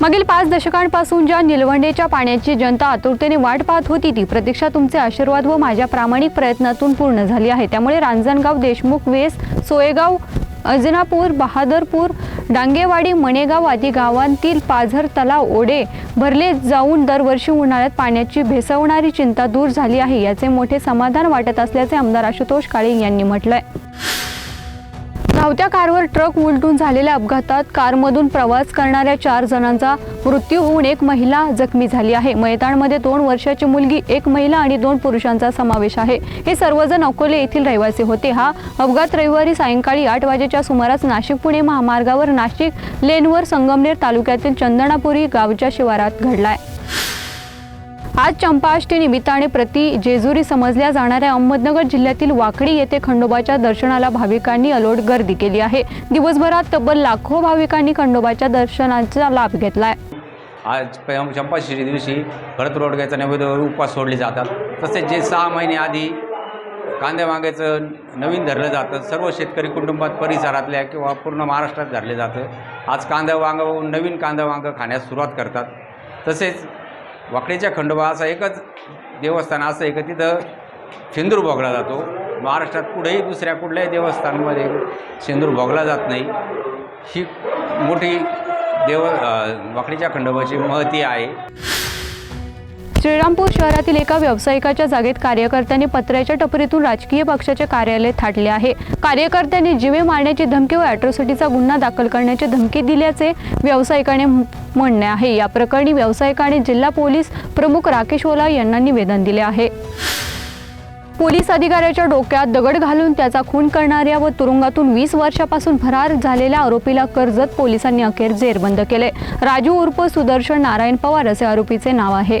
मागील पाच दशकांपासून ज्या निलवंडेच्या पाण्याची जनता आतुरतेने वाट पाहत होती ती प्रतीक्षा तुमचे आशीर्वाद व माझ्या प्रामाणिक प्रयत्नातून पूर्ण झाली आहे. त्यामुळे रांजणगाव देशमुख वेस सोयगाव अजनापूर बहादरपूर डांगेवाडी मणेगाव आदी गावांतील पाझर तलाव ओढे भरले जाऊन दरवर्षी उन्हाळ्यात पाण्याची भेसवणारी चिंता दूर झाली आहे. याचे मोठे समाधान वाटत असल्याचे आमदार आशुतोष काळे यांनी म्हटलंय. धावत्या कारवर ट्रक उलटून झालेल्या अपघातात कारमधून प्रवास करणाऱ्या चार जणांचा मृत्यू होऊन एक महिला जखमी झाली आहे. मैदानमध्ये दोन वर्षाची मुलगी एक महिला आणि दोन पुरुषांचा समावेश आहे. हे सर्वजण अकोले येथील रहिवासी होते. हा अपघात रविवारी सायंकाळी आठ वाजेच्या सुमारास नाशिक पुणे महामार्गावर नाशिक लेनवर संगमनेर तालुक्यातील चंदनापुरी गावच्या शिवारात घडलाय. आज चंपाष्टी निमित्ताने प्रति जेजुरी समजल्या जाणाऱ्या अहमदनगर जिल्ह्यातील वाकडी येथे खंडोबाच्या दर्शनाला भाविकांनी अलोट गर्दी केली आहे. दिवसभरात तब्बल लाखो भाविकांनी खंडोबाच्या दर्शनाचा लाभ घेतलाय. आज चंपाष्टी दिवशी भरत रोडग्याचा नैवेद्य उपवास सोडले जातात. तसेच जे सहा महिने आधी कांद्या नवीन धरलं जातं सर्व शेतकरी कुटुंबात परिसरातल्या किंवा पूर्ण महाराष्ट्रात धरले जातं. आज कांदा वांग नवीन कांदा वांग खाण्यास सुरुवात करतात. तसेच वाकडीच्या खंडोबा असं एकच देवस्थान असं आहे तिथं शेंदूर भोगला जातो. महाराष्ट्रात कुठेही दुसऱ्या कुठल्याही देवस्थानमध्ये शेंदूर भोगला जात नाही. ही मोठी देव वाकडीच्या खंडोबाची महती आहे. श्रीरामपूर शहरातील एका व्यावसायिकाच्या जागेत कार्यकर्त्यांनी पत्र्याच्या टपरीतून राजकीय पक्षाचे कार्यालय थाटले आहे. कार्यकर्त्यांनी जीवे मारण्याची धमकी व अॅट्रॉसिटीचा गुन्हा दाखल करण्याची धमकी दिल्याचे व्यावसायिकाने म्हणणे आहे. या प्रकरणी व्यावसायिकाने जिल्हा पोलीस प्रमुख राकेश ओला यांना निवेदन दिले आहे. पोलीस अधिकाऱ्याच्या डोक्यात दगड घालून त्याचा खून करणाऱ्या व तुरुंगातून वीस वर्षापासून फरार झालेल्या आरोपीला कर्जत पोलिसांनी अखेर जेरबंद केले. राजू उर्फ सुदर्शन नारायण पवार असे आरोपीचे नाव आहे.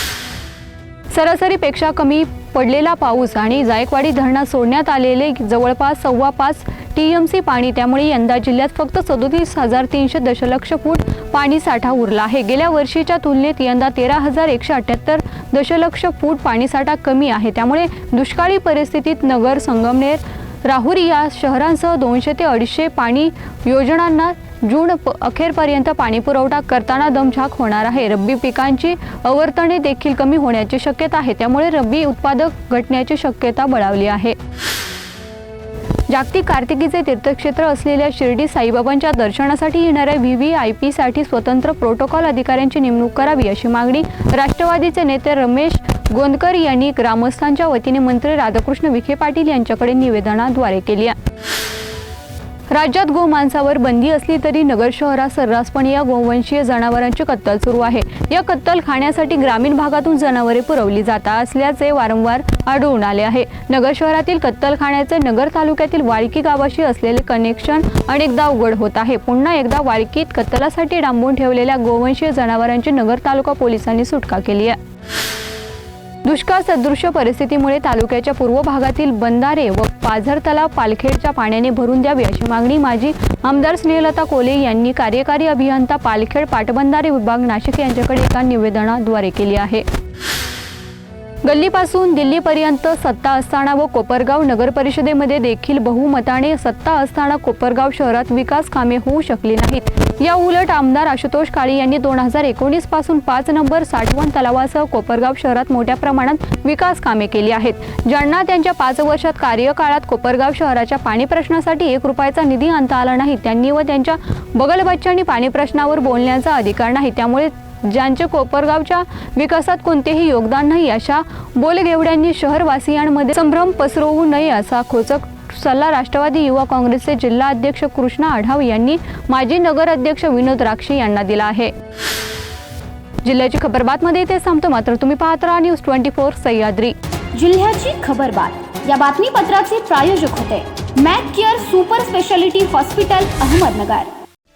सरासरीपेक्षा कमी पडलेला पाऊस आणि जायकवाडी धरणात सोडण्यात आलेले जवळपास सव्वा पाच टी एम सी पाणी त्यामुळे यंदा जिल्ह्यात फक्त सदोतीस हजार तीनशे दशलक्ष फूट पाणी साठा उरला आहे. गेल्या वर्षीच्या तुलनेत यंदा तेरा हजार एकशे अठ्याहत्तर दशलक्ष फूट पाणीसाठा कमी आहे. त्यामुळे दुष्काळी परिस्थितीत नगर संगमनेर राहुरी या शहरांसह दोनशे ते अडीचशे पाणी योजनांना जून प- अखेरपर्यंत पाणीपुरवठा करताना दमछाक होणार आहे. रब्बी पिकांची आवर्तने देखील कमी होण्याची शक्यता आहे. त्यामुळे रब्बी उत्पादक घटण्याची शक्यता बळावली आहे. जागतिक कार्तिकीचे तीर्थक्षेत्र असलेल्या शिर्डी साईबाबांच्या दर्शनासाठी येणाऱ्या व्ही व्ही आय पीसाठी स्वतंत्र प्रोटोकॉल अधिकाऱ्यांची नेमणूक करावी अशी मागणी राष्ट्रवादीचे नेते रमेश गोंदकर यांनी ग्रामस्थांच्या वतीने मंत्री राधाकृष्ण विखे पाटील यांच्याकडे निवेदनाद्वारे केली आहे. राज्यात गोमांसावर बंदी असली तरी नगर शहरात सर्रासपणे या गोवंशीय जनावरांची कत्तल सुरू आहे. या कत्तल खाण्यासाठी ग्रामीण भागातून जनावरे पुरवली जात असल्याचे वारंवार आढळून आले आहे. नगर शहरातील कत्तलखान्याचे नगर तालुक्यातील वाळकी गावाशी असलेले कनेक्शन अनेकदा उघड होत आहे. पुन्हा एकदा वाळकीत कत्तलासाठी डांबून ठेवलेल्या गोवंशीय जनावरांची नगर तालुका पोलिसांनी सुटका केली आहे. दुष्काळ सदृश्य परिस्थितीमुळे तालुक्याच्या पूर्व भागातील बंधारे व पाझर तलाव पालखेडच्या पाण्याने भरून द्यावे अशी मागणी माजी आमदार स्नेहलता कोले यांनी कार्यकारी अभियंता पालखेड पाटबंधारे विभाग नाशिक यांच्याकडे एका निवेदनाद्वारे केली आहे. गल्लीपासून दिल्लीपर्यंत सत्ता असताना व कोपरगाव नगरपरिषदेमध्ये देखील बहुमताने सत्ता असताना कोपरगाव शहरात विकास कामे होऊ शकली नाहीत. या उलट आमदार आशुतोष काळे यांनी दोन हजार एकोणीसपासून पाच नंबर साठवण तलावासह कोपरगाव शहरात मोठ्या प्रमाणात विकास कामे केली आहेत. ज्यांना त्यांच्या पाच वर्षात कार्यकाळात कोपरगाव शहराच्या पाणी प्रश्नासाठी एक रुपयाचा निधी आणता आला नाही त्यांनी व त्यांच्या बगलबच्च्यांनी पाणी प्रश्नावर बोलण्याचा अधिकार नाही. त्यामुळे ज्यांचे कोपरगावच्या विकासात कोणतेही योगदान नाही अशा बोलगेवड्यांनी शहरवासियांमध्ये संभ्रम पसरवू नये असा खोचक सल्ला राष्ट्रवादी युवा काँग्रेसचे जिल्हा अध्यक्ष कृष्णा आढाव यांनी माजी नगर अध्यक्ष विनोद राक्षे यांना दिला आहे. जिल्ह्याची खबरमध्ये इथे थांबतो मात्र तुम्ही पाहत राहा न्यूज ट्वेंटी फोर सह्याद्री. जिल्ह्याची खबर बात. या बातमीपत्राचे प्रायोजक होते. Mac Care super speciality hospital Ahmednagar.